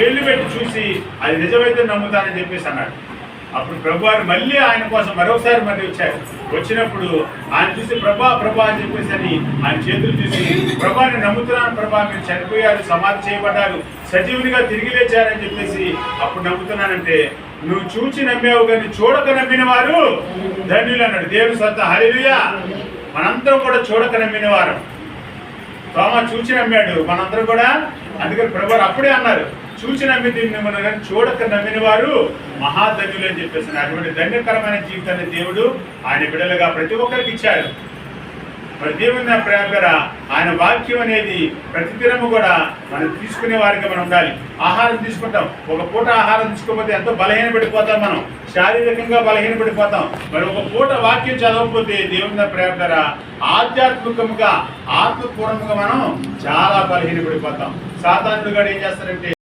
వేళ్ళు పెట్టి చూసి అది నిజమైతే నమ్ముతానని చెప్పేసి అన్నాడు. అప్పుడు ప్రభువారు మళ్ళీ ఆయన కోసం మరోసారి మళ్ళీ వచ్చారు. వచ్చినప్పుడు ఆయన చూసి ప్రభా ప్రభా అని చెప్పేసి అని ఆయన చేతులు చూసి ప్రభాని నమ్ముతున్నాను ప్రభా మీరు చనిపోయారు సమాధి చేయబడ్డారు సజీవునిగా తిరిగి లేచారని చెప్పేసి అప్పుడు నమ్ముతున్నానంటే నువ్వు చూచి నమ్మేవు కానీ చూడక నమ్మిన వారు ధన్యులు అన్నాడు. దేవుని సత్త హరిలుయా మనందరం కూడా చూడక నమ్మిన వారు. తోమ చూచి నమ్మాడు మనందరం కూడా. అందుకని ప్రభు అప్పుడే అన్నారు చూచి నమ్మి దీన్ని మనం చూడక నమ్మిన వారు మహాధన్యులు అని చెప్పేసి అటువంటి ధన్యకరమైన జీవితాన్ని దేవుడు ఆయన బిడలుగా ప్రతి ఒక్కరికి ఇచ్చారు మరి దేవుని ప్రేమగర ఆయన వాక్యం అనేది ప్రతిదినము కూడా మనం తీసుకునే వారికి మనం ఉండాలి. ఆహారం తీసుకుంటాం. ఒక పూట ఆహారం తీసుకోకపోతే ఎంతో బలహీన పడిపోతాం మనం. శారీరకంగా బలహీన పడిపోతాం. మరి ఒక పూట వాక్యం చదవకపోతే దేవుని ప్రేమగర ప్రేమ ఆధ్యాత్మికముగా ఆత్మపూర్వకంగా మనం చాలా బలహీన పడిపోతాం. సాధారణుడుగా ఏం చేస్తారంటే